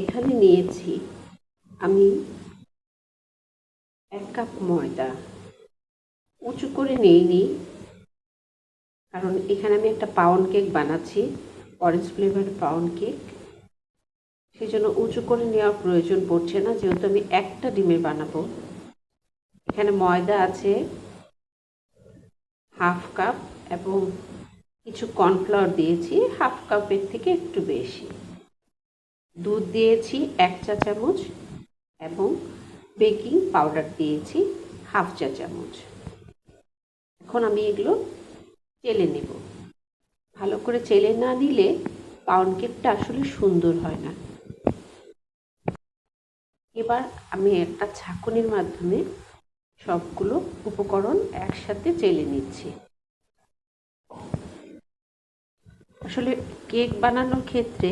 এখানে নিয়েছি আমি এক কাপ ময়দা। উঁচু করে নিইনি, কারণ এখানে আমি একটা পাউন্ড কেক বানাচ্ছি অরেঞ্জ ফ্লেভার পাউন্ড কেক। সেই জন্য উঁচু করে নেওয়ার প্রয়োজন পড়ছে না, যেহেতু আমি একটা ডিমের বানাবো। এখানে ময়দা আছে, হাফ কাপ এবং কিছু কর্নফ্লাওয়ার দিয়েছি, হাফ কাপের থেকে একটু বেশি। দুধ দিয়েছি, এক চা চামচ এবং বেকিং পাউডার দিয়েছি, হাফ চা চামচ। এখন আমি এগুলো চেলে নেব। ভালো করে চেলে না নিলে পাউন্ড কেকটা আসলে সুন্দর হয় না। এবার আমি একটা ছাঁকুনির মাধ্যমে সবগুলো উপকরণ একসাথে চেলে নিচ্ছি। আসলে কেক বানানোর ক্ষেত্রে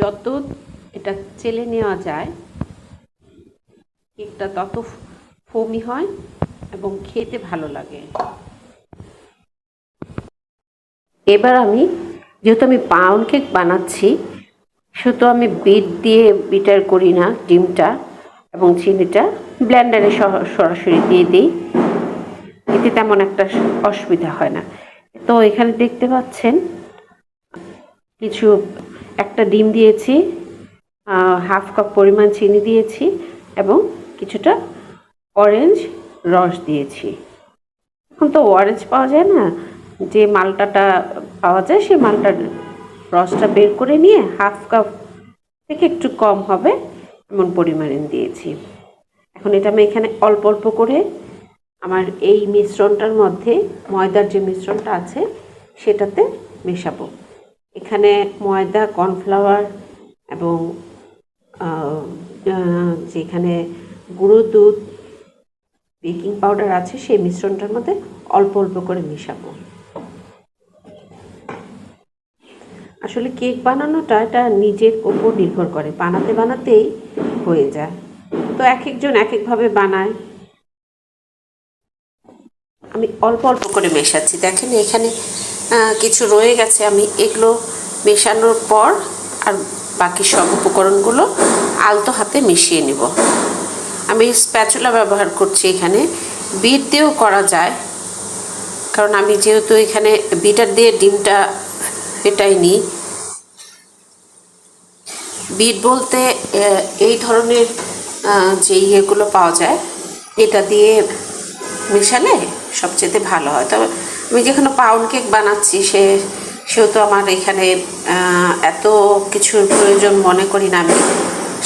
যত এটা চেলে নেওয়া যায়, কেকটা তত ফোমি হয় এবং খেতে ভালো লাগে। এবার আমি, যেহেতু আমি পাউন্ড কেক বানাচ্ছি শুধু আমি বিট দিয়ে বিটার করি না, ডিমটা এবং চিনিটা ব্লেন্ডারে সরাসরি দিয়ে দিই। এতে তেমন একটা অসুবিধা হয় না। তো এখানে দেখতে পাচ্ছেন কিছু একটা ডিম দিয়েছি হাফ কাপ পরিমাণ চিনি দিয়েছি এবং কিছুটা অরেঞ্জ রস দিয়েছি। এখন তো অরেঞ্জ পাওয়া যায় না, যে মালটাটা পাওয়া যায় সেই মালটার রসটা বের করে নিয়ে হাফ কাপ থেকে একটু কম হবে এমন পরিমাণে দিয়েছি। এখন এটা আমি এখানে অল্প অল্প করে আমার এই মিশ্রণটার মধ্যে ময়দার যে মিশ্রণটা আছে সেটাতে মেশাবো। এখানে ময়দা, কর্নফ্লাওয়ার এবং যেখানে গুঁড়ো দুধ, বেকিং পাউডার আছে, সেই মিশ্রণটার মধ্যে অল্প অল্প করে মেশাবো। আসলে কেক বানানোটা এটা নিজের ওপর নির্ভর করে, বানাতে বানাতেই হয়ে যায়। তো এক একজন এক একভাবে বানায়। আমি অল্প অল্প করে মেশাচ্ছি। দেখেন এখানে কিছু রয়ে গেছে। আমি এগুলো মেশানোর পর আর বাকি সব উপকরণগুলো আলতো হাতে মিশিয়ে নিব। আমি স্প্যাচুলা ব্যবহার করছি এখানে। বিট দিয়েও করা যায়। কারণ আমি যেহেতু এখানে বিটার দিয়ে ডিমটা এটাই নিই বিট বলতে এই ধরনের যে ইয়েগুলো পাওয়া যায়, এটা দিয়ে মেশালে সবচেয়ে ভালো হয়। তবে আমি যেখানে পাউন্ড কেক বানাচ্ছি, সে সেহেতু আমার এখানে এত কিছুর প্রয়োজন মনে করি না আমি।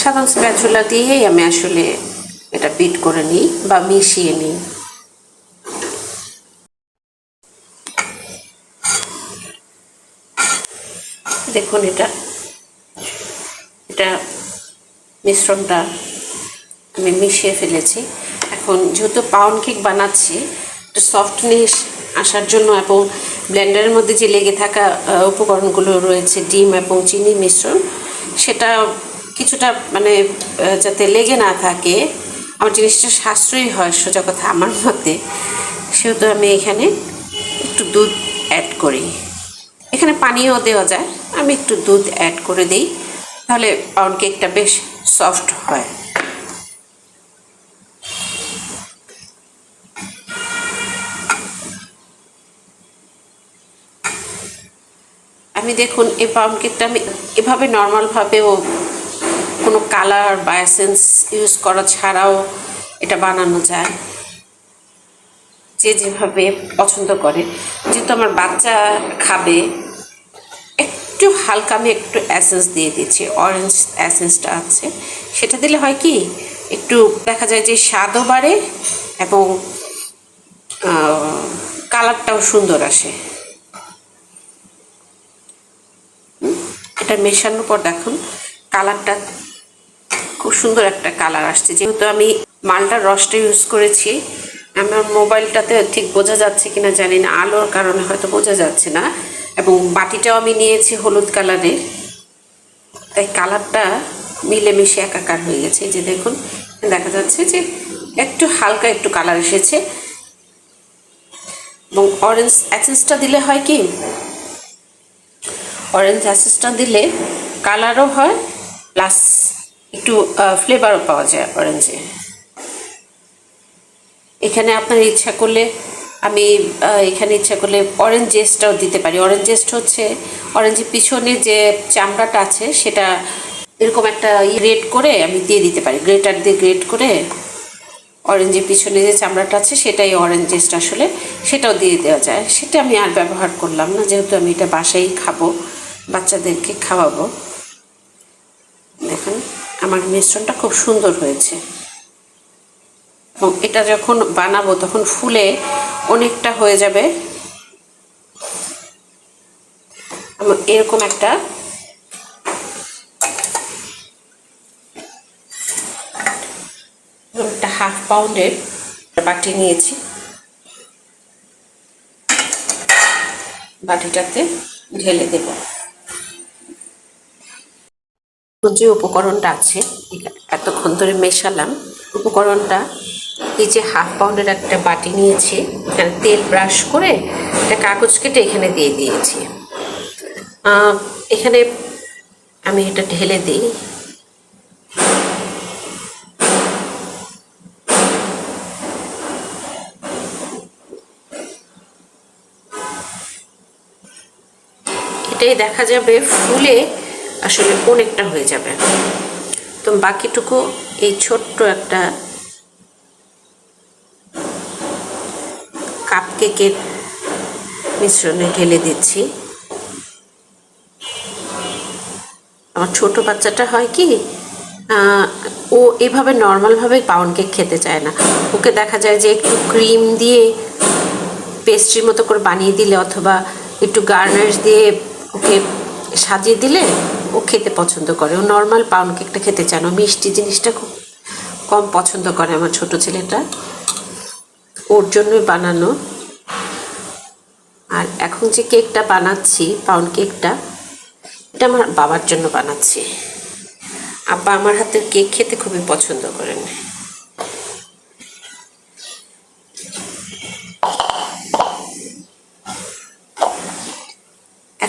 সাধারণ স্প্যাচুলা দিয়েই আমি আসলে এটা বিট করে নিই বা মিশিয়ে নিই। দেখুন এটা এটা মিশ্রণটা আমি মিশিয়ে ফেলেছি। এখন যেহেতু পাউন্ড কেক বানাচ্ছি, একটু সফটনেস আসার জন্য এবং ব্লেন্ডারের মধ্যে যে লেগে থাকা উপকরণগুলো রয়েছে, ডিম এবং চিনি মিশ্রণ, সেটা কিছুটা মানে যাতে লেগে না থাকে, আমার জিনিসটা সাশ্রয়ী হয় সোজা কথা আমার মতে, সেহেতু আমি এখানে একটু দুধ অ্যাড করি। এখানে পানিও দেওয়া যায়, আমি একটু দুধ অ্যাড করে দিই, তাহলে পাউন্ড কেকটা বেশ সফট হয়। আমি দেখুন, এই পাউন্ড কেকটা আমি এভাবে নর্মালভাবেও কোনো কালার বা এসেন্স ইউজ করা ছাড়াও এটা বানানো যায়। যে যেভাবে পছন্দ করে। যেহেতু আমার বাচ্চা খাবে, একটু হালকা আমি একটু অ্যাসেন্স দিয়ে দিচ্ছি অরেঞ্জ অ্যাসেন্সটা আছে। সেটা দিলে হয় কি, একটু দেখা যায় যে স্বাদও বাড়ে এবং কালারটাও সুন্দর আসে। এটা মেশানোর পর দেখুন, কালারটা খুব সুন্দর একটা কালার আসছে। যেহেতু আমি মালটার রসটা ইউজ করেছি, আমার মোবাইলটাতে ঠিক বোঝা যাচ্ছে কিনা জানি না, আলোর কারণে হয়তো বোঝা যাচ্ছে না। এবং বাটিটাও আমি নিয়েছি হলুদ কালারের। তাই কালারটা মিলেমিশে একাকার হয়ে গেছে। যে দেখুন, দেখা যাচ্ছে যে একটু হালকা একটু কালার এসেছে। এবং অরেঞ্জ অ্যাসেন্সটা দিলে হয় কি অরেঞ্জ অ্যাসেন্সটা দিলে কালারও হয় প্লাস একটু ফ্লেভারও পাওয়া যায় অরেঞ্জে এখানে আপনার ইচ্ছা করলে আমি এখানে ইচ্ছা করলে অরেঞ্জ জেস্টটাও দিতে পারি। অরেঞ্জ জেস্ট হচ্ছে অরেঞ্জের পিছনে যে চামড়াটা আছে, সেটা এরকম একটা গ্রেট করে আমি দিয়ে দিতে পারি। গ্রেটার দিয়ে গ্রেট করে অরেঞ্জের পিছনে যে চামড়াটা আছে, সেটাই অরেঞ্জ জেস্ট আসলে সেটাও দিয়ে দেওয়া যায়। সেটা আমি আর ব্যবহার করলাম না, যেহেতু আমি এটা বাসায় খাব। বাচ্চাদেরকে খাওয়াবো। দেখুন, আমার মিশ্রণটা খুব সুন্দর হয়েছে। এবং এটা যখন বানাবো, তখন ফুলে অনেকটা হয়ে যাবে। এরকম একটা একটা হাফ পাউন্ডের বাটি নিয়েছি। বাটিটাতে ঢেলে দেব। যে উপকরণটা আছে এতক্ষণ ধরে মেশালাম। উপকরণটা এই যে হাফ পাউন্ডের একটা বাটি নিয়েছি, এখানে তেল ব্রাশ করে একটা কাগজ কেটে এখানে দিয়ে দিয়েছি। এখানে আমি এটা ঢেলে দিই। এটাই দেখা যাবে ফুলে আসলে অনেকটা হয়ে যাবে। তো বাকিটুকু এই ছোট্ট একটা কাপ কেকের মিশ্রণে ঢেলে দিচ্ছি। আমার ছোট বাচ্চাটা হয় কি ও এভাবে নর্মালভাবে পাউন্ড কেক খেতে চায় না। ওকে দেখা যায় যে একটু ক্রিম দিয়ে পেস্ট্রির মতো করে বানিয়ে দিলে অথবা একটু গার্নার্স দিয়ে ওকে সাজিয়ে দিলে ও খেতে পছন্দ করে। ও নর্মাল পাউন্ড কেকটা খেতে চায় না। ও মিষ্টি জিনিসটা খুব কম পছন্দ করে আমার ছোট ছেলেটা। ওর জন্যই বানানো। আর এখন যে কেকটা বানাচ্ছি পাউন্ড কেকটা এটা আমার বাবার জন্য বানাচ্ছি। আব্বা আমার হাতের কেক খেতে খুবই পছন্দ করেন।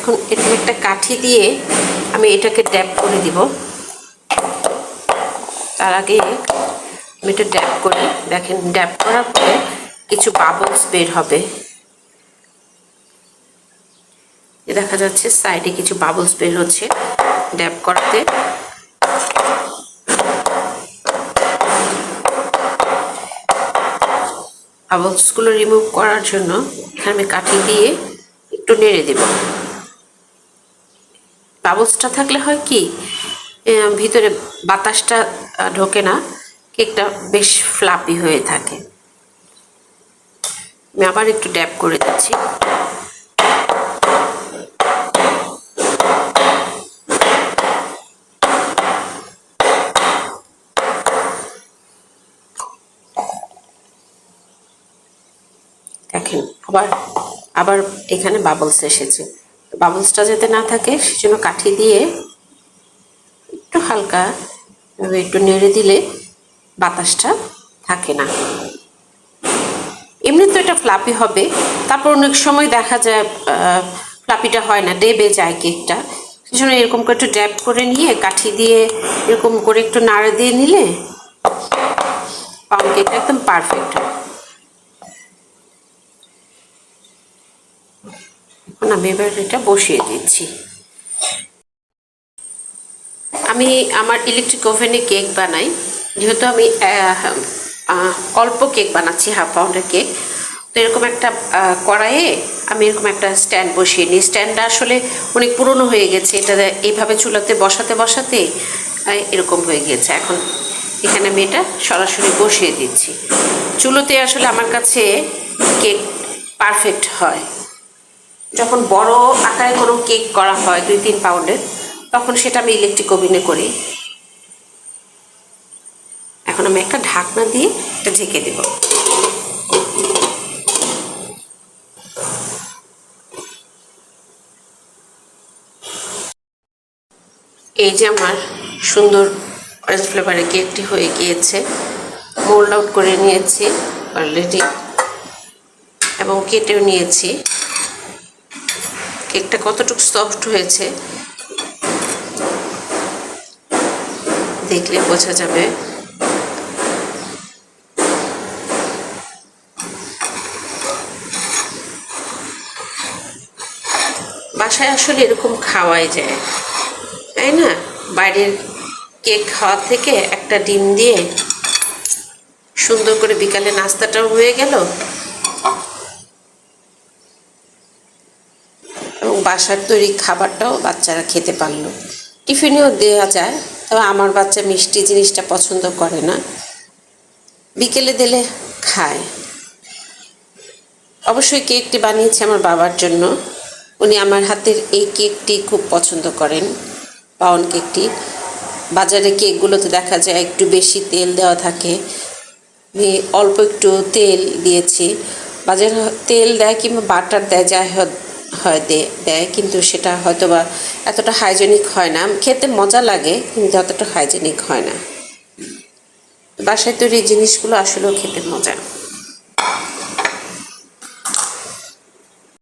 এখন এরকম একটা কাঠি দিয়ে আমি এটাকে ড্যাপ করে দিব। তার আগে আমি এটা ড্যাপ করি। দেখেন ড্যাপ করার পরে কিছু বাবলস বের হবে। এ দেখা যাচ্ছে সাইডে কিছু বাবলস বের হচ্ছে ড্যাপ করাতে। বাবলসগুলো রিমুভ করার জন্য এখানে আমি কাঠি দিয়ে একটু নেড়ে দেব। বাবলসটা থাকলে হয় কি ভিতরে বাতাসটা ঢোকে না, কেকটা বেশ ফ্লাপি হয়ে থাকে। আমি আবার একটু ড্যাপ করে দিচ্ছি। দেখেন, আবার আবার এখানে বাবলস এসেছে। বাবলসটা যাতে না থাকে, সেজন্য কাঠি দিয়ে একটু হালকা একটু নেড়ে দিলে বাতাসটা থাকে না। এমনি তো এটা ফ্লাপি হবে। তারপর অনেক সময় দেখা যায় ফ্লাপিটা হয় না, ডেবে যায় কেকটা। সেজন্য এরকম করে একটু ড্যাপ করে নিয়ে কাঠি দিয়ে এরকম করে একটু নাড়ে দিয়ে নিলে পাউন্ড কেকটা একদম পারফেক্ট হয়। এখন আমি এবার এটা বসিয়ে দিচ্ছি। আমি আমার ইলেকট্রিক ওভেনে কেক বানাই। যেহেতু আমি অল্প কেক বানাচ্ছি হাফ পাউন্ডের কেক তো এরকম একটা কড়াইয়ে আমি এরকম একটা স্ট্যান্ড বসিয়ে নিই। স্ট্যান্ডটা আসলে অনেক পুরনো হয়ে গেছে। এটা এইভাবে চুলাতে বসাতে বসাতে এরকম হয়ে গিয়েছে। এখন এখানে আমি এটা সরাসরি বসিয়ে দিচ্ছি। চুলোতে আসলে আমার কাছে কেক পারফেক্ট হয়। যখন বড় আকারে কোনো কেক করা হয় দুই তিন পাউন্ডের তখন সেটা আমি ইলেকট্রিক ওভেনে করি। এখন আমি একটা ঢাকনা দিয়ে এটা ঢেকে দেব। এই যে আমার সুন্দর অরেঞ্জ ফ্লেভারের কেকটি হয়ে গিয়েছে মোল্ড আউট করে নিয়েছি অলরেডি এবং কেটেও নিয়েছি। কেকটা কতটুকু সফট হয়েছে, দেখলে বোঝা যাবে। বাসায় আসলে এরকম খাওয়াই যায়, তাই না? বাইরের কেক খাওয়ার থেকে একটা ডিম দিয়ে সুন্দর করে বিকালে নাস্তাটাও হয়ে গেল। বাসার তৈরি খাবারটাও বাচ্চারা খেতে পারল। টিফিনেও দেওয়া যায়, তবে আমার বাচ্চা মিষ্টি জিনিসটা পছন্দ করে না। বিকেলে দিলে খায়। অবশ্যই কেকটি বানিয়েছি আমার বাবার জন্য। উনি আমার হাতের এই কেকটি খুব পছন্দ করেন পাউন কেকটি। বাজারে কেকগুলোতে দেখা যায় একটু বেশি তেল দেওয়া থাকে। অল্প একটু তেল দিয়েছি। বাজারে তেল দেয় কিংবা বাটার দেয়, যাই হোক- হয় দেয়, কিন্তু সেটা হয়তো বা এতটা হাইজেনিক হয় না। খেতে মজা লাগে, কিন্তু অতটা হাইজেনিক হয় না। বাসায় তৈরি জিনিসগুলো আসলেও খেতে মজা।